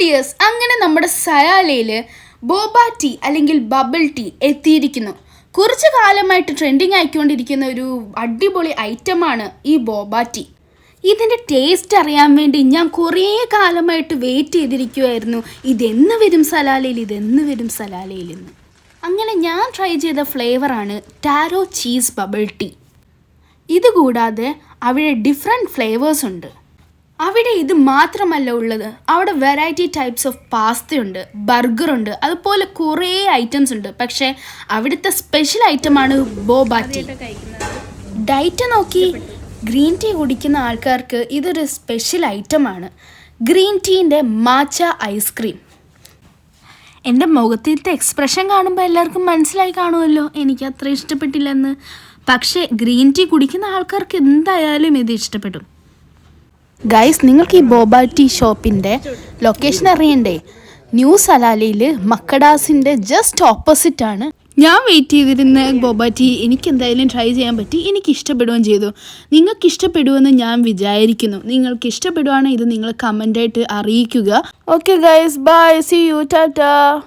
Dears അങ്ങനെ നമ്മുടെ സയാലയിൽ ബോബ ടീ അല്ലെങ്കിൽ ബബിൾ ടീ എത്തിയിരിക്കുന്നു. കുറച്ച് കാലമായിട്ട് ട്രെൻഡിങ് ആയിക്കൊണ്ടിരിക്കുന്ന ഒരു അടിപൊളി ഐറ്റമാണ് ഈ ബോബ ടീ. ഇതിന്റെ ടേസ്റ്റ് അറിയാൻ വേണ്ടി ഞാൻ കുറേ കാലമായിട്ട് വെയിറ്റ് ചെയ്തിരിക്കുമായിരുന്നു ഇതെന്ന് വരും സലാലയിൽ ഇതെന്ന് വരും സലാലയിൽ എന്ന്. അങ്ങനെ ഞാൻ ട്രൈ ചെയ്ത ഫ്ലേവറാണ് ടാരോ ചീസ് ബബിൾ ടീ ഇതുകൂടാതെ അവിടെ ഡിഫറെന്റ് ഫ്ലേവേഴ്സ് ഉണ്ട്. അവിടെ ഇത് മാത്രമല്ല ഉള്ളത്. അവിടെ വെറൈറ്റി ടൈപ്സ് ഓഫ് പാസ്ത ഉണ്ട് പാസ്തയുണ്ട് ഉണ്ട് അതുപോലെ കുറേ ഐറ്റംസ് ഉണ്ട്. പക്ഷേ അവിടുത്തെ സ്പെഷ്യൽ ഐറ്റമാണ് ആണ് ടീ ഡയറ്റ് നോക്കി ഗ്രീൻ ടീ കുടിക്കുന്ന ആൾക്കാർക്ക് ഇതൊരു സ്പെഷ്യൽ ഐറ്റമാണ് ഗ്രീൻ ടീന്റെ മാച്ച ഐസ്ക്രീം എന്റെ മുഖത്തിലത്തെ എക്സ്പ്രഷൻ കാണുമ്പോൾ എല്ലാവർക്കും മനസ്സിലായി കാണുമല്ലോ. എനിക്ക് അത്ര ഇഷ്ടപ്പെട്ടില്ലെന്ന്. പക്ഷേ ഗ്രീൻ ടീ കുടിക്കുന്ന ആൾക്കാർക്ക് എന്തായാലും ഇത് ഇഷ്ടപ്പെടും. ഗൈസ് നിങ്ങൾക്ക് ഈ ബോബ ടീ ഷോപ്പിന്റെ ലൊക്കേഷൻ അറിയണ്ടേ? ന്യൂ സലാലയിൽ മക്കഡാസിന്റെ ജസ്റ്റ് ഓപ്പോസിറ്റ് ആണ്. ഞാൻ വെയിറ്റ് ചെയ്തിരുന്ന ബോബ ടീ എനിക്ക് എന്തായാലും ട്രൈ ചെയ്യാൻ പറ്റി. എനിക്ക് ഇഷ്ടപ്പെടുകയും ചെയ്തു. നിങ്ങൾക്ക് ഇഷ്ടപ്പെടുമെന്ന് ഞാൻ വിചാരിക്കുന്നു. നിങ്ങൾക്ക് ഇഷ്ടപ്പെടുവാണെങ്കിൽ ഇത് നിങ്ങൾ കമന്റായിട്ട് അറിയിക്കുക. Okay guys bye see you Tata